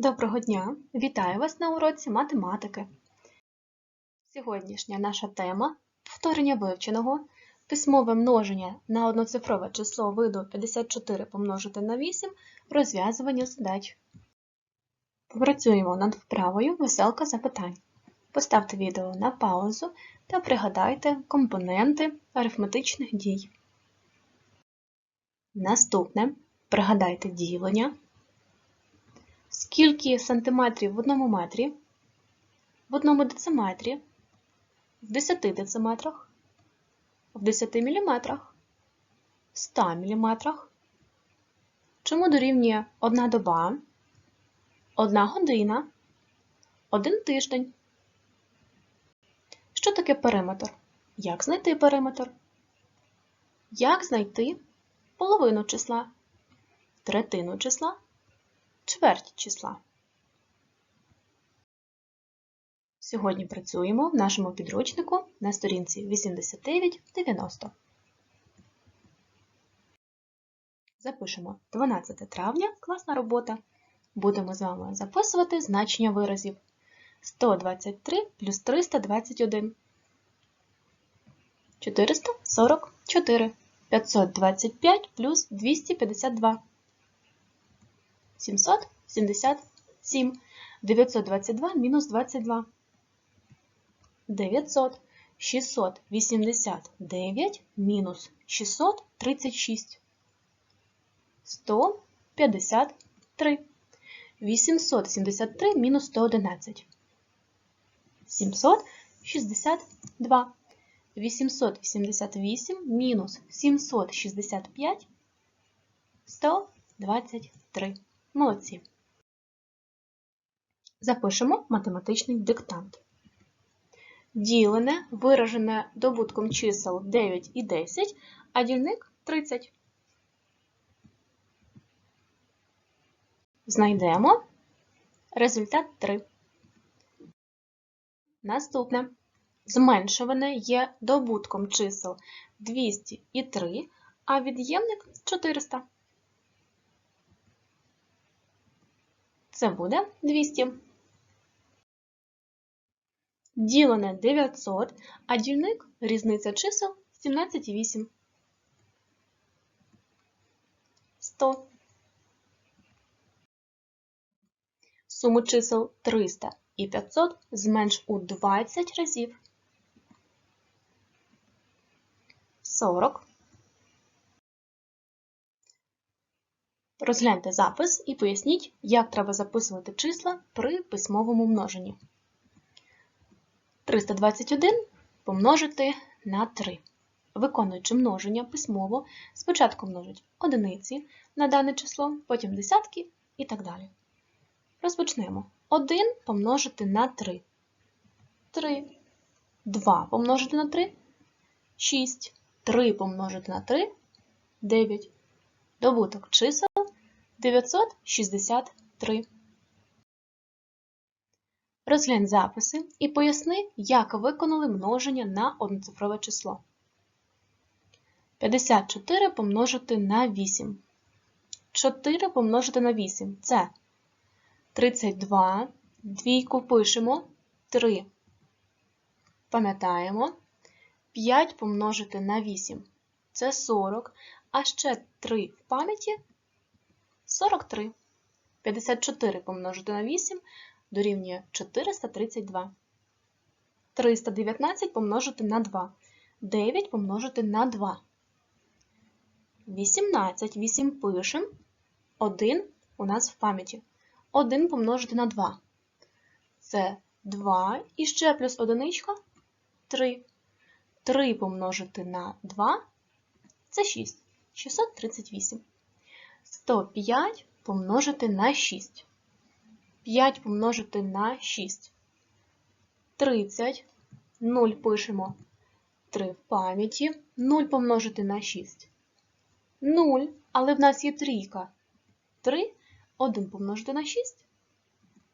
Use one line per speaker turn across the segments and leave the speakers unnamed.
Доброго дня! Вітаю вас на уроці математики. Сьогоднішня наша тема повторення вивченого, письмове множення на одноцифрове число виду 54 помножити на 8, розв'язування задач. Попрацюємо над вправою веселка запитань. Поставте відео на паузу та пригадайте компоненти арифметичних дій. Наступне пригадайте ділення. Скільки сантиметрів в одному метрі, в одному дециметрі, в 10 дециметрах, в 10 міліметрах, в 100 міліметрах? Чому дорівнює одна доба, одна година, один тиждень? Що таке периметр? Як знайти периметр? Як знайти половину числа, третину числа? Чверть числа. Сьогодні працюємо в нашому підручнику на сторінці 89-90. Запишемо 12 травня класна робота. Будемо з вами записувати значення виразів 123 плюс 321, 444, 525 плюс 252. 777, 922 мінус 22, 900, 689 мінус 636, 153, 873 мінус 111, 762, 888 мінус 765, 123. Молодці. Запишемо математичний диктант. Ділене виражене добутком чисел 9 і 10, а дільник 30. Знайдемо результат 3. Наступне. Зменшуване є добутком чисел 200 і 3, а від'ємник 400. Це буде 200. Ділене 900, а дільник різниця чисел 17,8. 100. Суму чисел 300 і 500 зменш у 20 разів. 40. Розгляньте запис і поясніть, як треба записувати числа при письмовому множенні. 321 помножити на 3. Виконуючи множення письмово, спочатку множить одиниці на дане число, потім десятки і так далі. Розпочнемо. 1 помножити на 3. 3. 2 помножити на 3. 6. 3 помножити на 3. 9. Добуток чисел 963. Розглянь записи і поясни, як виконали множення на одноцифрове число. 54 помножити на 8. 4 помножити на 8 це 32. Двійку пишемо 3. Пам'ятаємо. 5 помножити на 8 це 40, а ще 3 в пам'яті 43. 54 помножити на 8 дорівнює 432. 319 помножити на 2. 9 помножити на 2. 18. 8 пишемо. 1 у нас в пам'яті. 1 помножити на 2. Це 2 і ще плюс одиничка 3. 3 помножити на 2 це 6. 638. 105 помножити на 6. 5 помножити на 6. 30. 0 пишемо 3 в пам'яті. 0 помножити на 6. 0, але в нас є трійка. 3, 1 помножити на 6.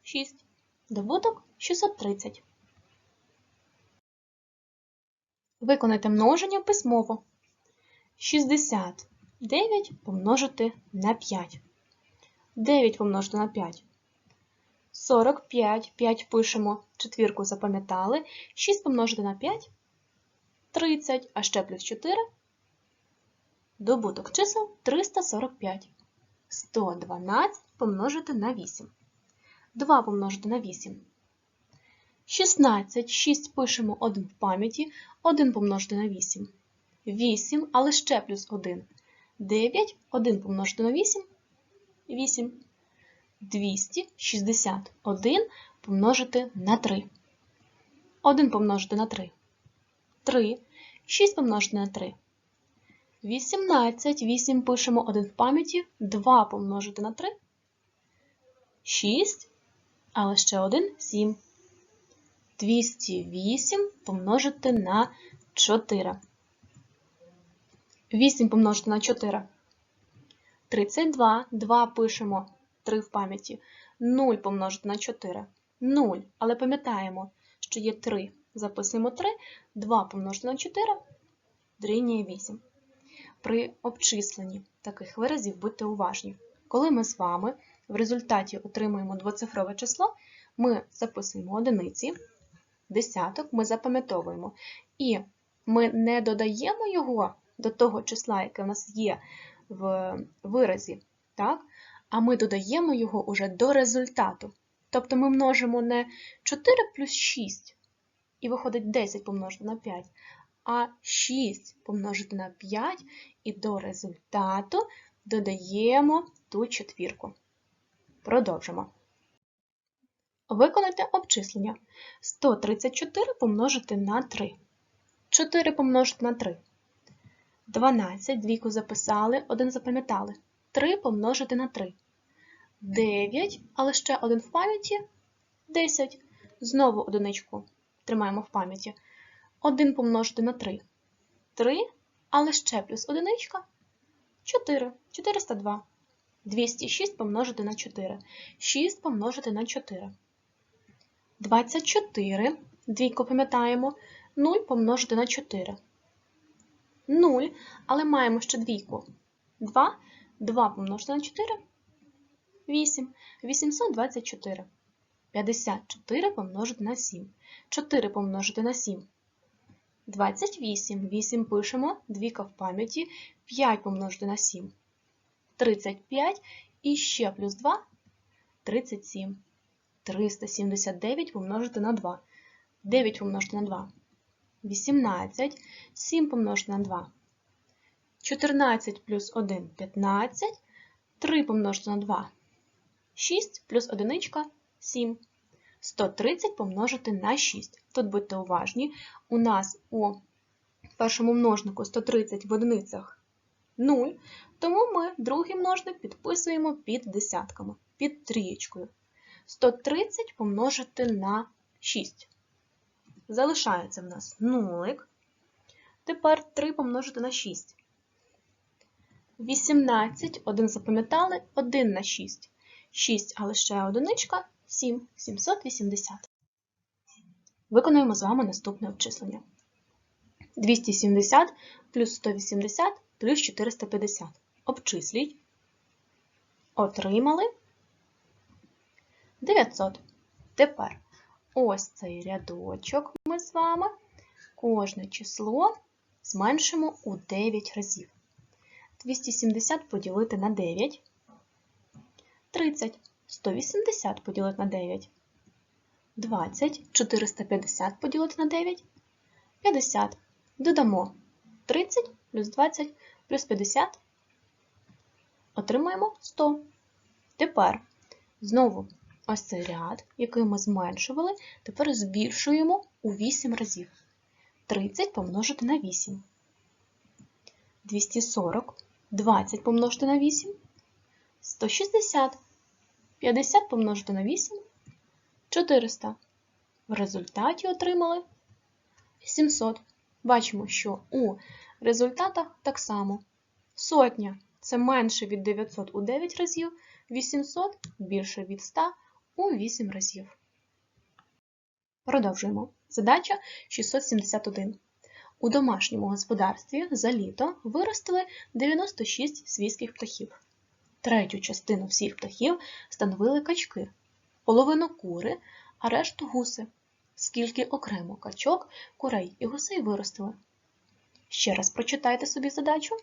6. Добуток 630. Виконайте множення письмово. 60 9 помножити на 5. 9 помножити на 5. 45, 5 пишемо, четвірку запам'ятали, 6 помножити на 5 30, а ще плюс 4 добуток чисел 345. 112 помножити на 8. 2 помножити на 8. 16, 6 пишемо 1 в пам'яті, 1 помножити на 8. 8, але ще плюс 1. 9, 1 помножити на 8. 8. 261 помножити на 3. 1 помножити на 3. 3. 6 помножити на 3. 18, 8 пишемо 1 в пам'яті, 2 помножити на 3. 6, але ще 1 – 7. 208 помножити на 4. 8 помножити на 4. 32, 2 пишемо 3 в пам'яті. 0 помножити на 4. 0, але пам'ятаємо, що є 3. Записуємо 3, 2 помножити на 4, дорівнює 8. При обчисленні таких виразів будьте уважні. Коли ми з вами в результаті отримуємо двоцифрове число, ми записуємо одиниці, десяток, ми запам'ятовуємо. І ми не додаємо його до того числа, яке в нас є в виразі, так? а ми додаємо його уже до результату. Тобто ми множимо не 4 плюс 6, і виходить 10 помножити на 5, а 6 помножити на 5 і до результату додаємо ту четвірку. Продовжимо. Виконайте обчислення. 134 помножити на 3. 4 помножити на 3. 12, двійку записали, 1 запам'ятали. 3 помножити на 3. 9, але ще один в пам'яті. 10. Знову одиничку тримаємо в пам'яті. 1 помножити на 3. 3, але ще плюс одиничка. 4. 402. 206 помножити на 4. 6 помножити на 4. 24. Двійку пам'ятаємо. 0 помножити на 4. 0, але маємо ще двійку. 2. 2 помножити на 4. 8. 824. 54 помножити на 7. 4 помножити на 7. 28. 8 пишемо, двіка в пам'яті, 5 помножити на 7. 35 і ще плюс 2 37. 379 помножити на 2. 9 помножити на 2. 18. 7 помножити на 2. 14 плюс 1 15. 3 помножити на 2. 6 плюс 1 7. 130 помножити на 6. Тут будьте уважні, у нас у першому множнику 130 в одиницях 0, тому ми другий множник підписуємо під десятками, під трієчкою. 130 помножити на 6. Залишається в нас нулик. Тепер 3 помножити на 6. 18, 1 запам'ятали, 1 на 6. 6, але ще одиничка 7, 780. Виконуємо з вами наступне обчислення. 270 плюс 180 плюс 450. Обчисліть. Отримали 900. Тепер ось цей рядочок ми з вами кожне число зменшимо у 9 разів. 270 поділити на 9 30. 180 поділити на 9. 20. 450 поділити на 9. 50. Додамо 30 плюс 20 плюс 50. Отримаємо 100. Тепер знову ось цей ряд, який ми зменшували, тепер збільшуємо у 8 разів. 30 помножити на 8. 240. 20 помножити на 8. 160. 50 помножити на 8 400. В результаті отримали 700. Бачимо, що у результатах так само. Сотня це менше від 900 у 9 разів, 800 більше від 100 у 8 разів. Продовжуємо. Задача 671. У домашньому господарстві за літо виростили 96 свійських птахів. Третю частину всіх птахів становили качки. половину кури, а решту гуси. Скільки окремо качок, курей і гусей виростили. Ще раз прочитайте собі задачу.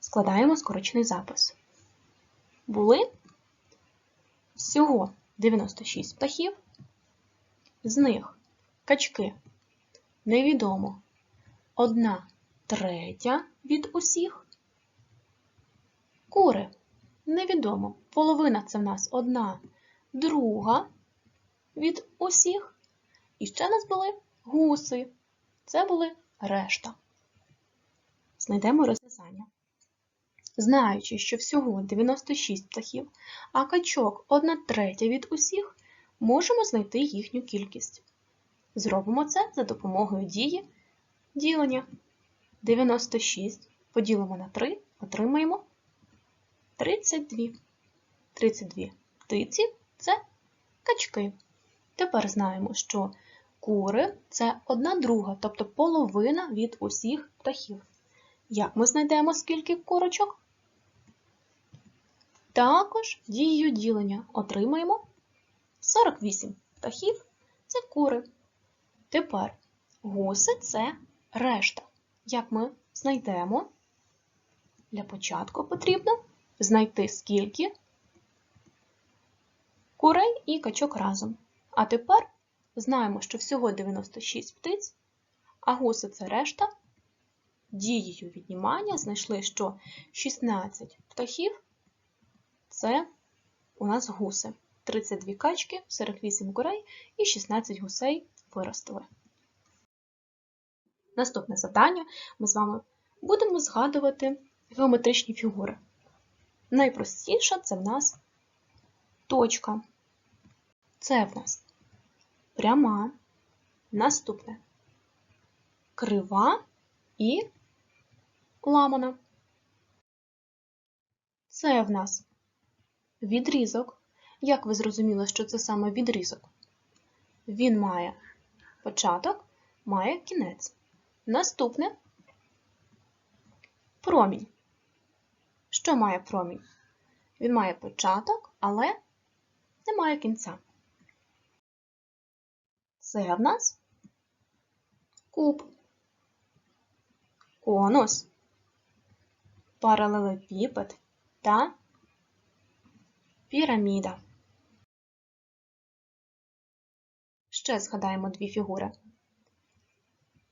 Складаємо скорочений запис. Були всього 96 птахів, з них качки невідомо одна третя від усіх. Кури невідомо. Половина це в нас одна друга від усіх. І ще в нас були гуси. Це були решта. Знайдемо розв'язання. Знаючи, що всього 96 птахів, а качок 1 третя від усіх, можемо знайти їхню кількість. Зробимо це за допомогою дії ділення. 96 поділимо на 3, отримаємо 32. 32 птиці це качки. Тепер знаємо, що кури це одна друга, тобто половина від усіх птахів. Як ми знайдемо скільки курочок? Також дією ділення отримаємо 48 птахів це кури. Тепер гуси це решта. Як ми знайдемо? Для початку потрібно знайти скільки курей і качок разом. А тепер знаємо, що всього 96 птиць, а гуси це решта. Дією віднімання знайшли, що 16 птахів це у нас гуси. 32 качки, 48 курей і 16 гусей виростили. Наступне завдання ми з вами будемо згадувати геометричні фігури. Найпростіша це в нас точка. Це в нас пряма, наступне крива і ламана. Це в нас відрізок. Як ви зрозуміли, що це саме відрізок? Він має початок, має кінець. Наступне промінь. Що має промінь? Він має початок, але не має кінця. Це в нас куб, конус, паралелепіпед та піраміда. Ще згадаємо дві фігури.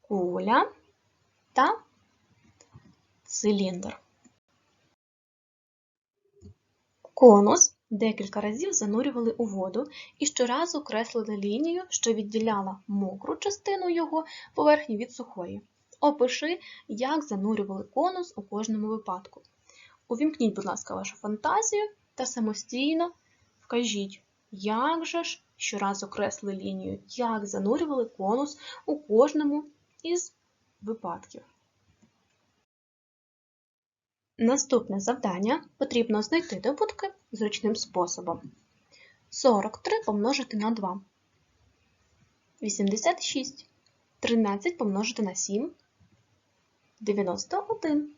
Куля та циліндр. Конус декілька разів занурювали у воду і щоразу креслили лінію, що відділяла мокру частину його поверхні від сухої. Опиши, як занурювали конус у кожному випадку. Увімкніть, будь ласка, вашу фантазію та самостійно вкажіть, як же ж щоразу кресли лінію, як занурювали конус у кожному із випадків. Наступне завдання потрібно знайти добутки зручним способом. 43 помножити на 2. 86. 13 помножити на 7. 91.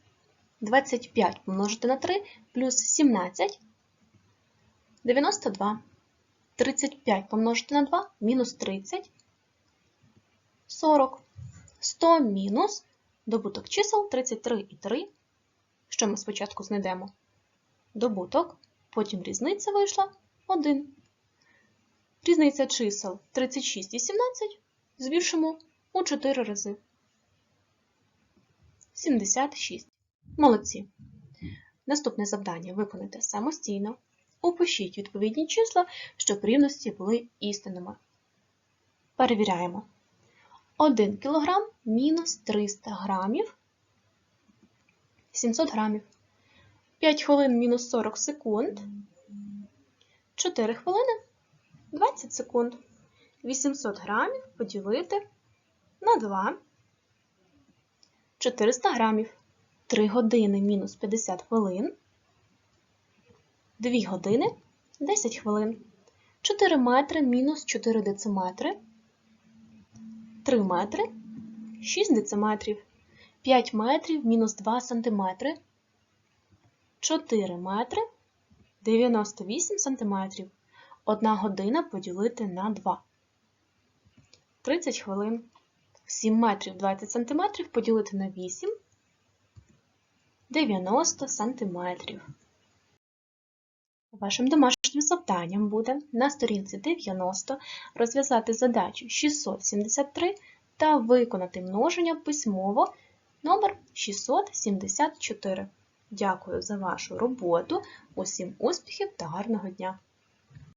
25 помножити на 3 плюс 17. 92. 35 помножити на 2 мінус 30. 40. 100 мінус добуток чисел 33 і 3. Що ми спочатку знайдемо? Добуток, потім різниця вийшла 1. Різниця чисел 36 і 17 збільшимо у 4 рази. 76. Молодці. Наступне завдання виконайте самостійно. Упишіть відповідні числа, щоб рівності були істинними. Перевіряємо. 1 кг мінус 300 грамів 700 грамів. 5 хвилин мінус 40 секунд. 4 хвилини 20 секунд. 800 грамів поділити на 2. 400 грамів. 3 години мінус 50 хвилин. 2 години 10 хвилин. 4 метри мінус 4 дециметри. 3 метри 6 дециметрів. 5 метрів мінус 2 сантиметри. 4 метри 98 сантиметрів. 1 година поділити на 2. 30 хвилин. 7 метрів 20 сантиметрів поділити на 8. 90 сантиметрів. Вашим домашнім завданням буде на сторінці 90 розв'язати задачу 673 та виконати множення письмово номер 674. Дякую за вашу роботу. Усім успіхів та гарного дня!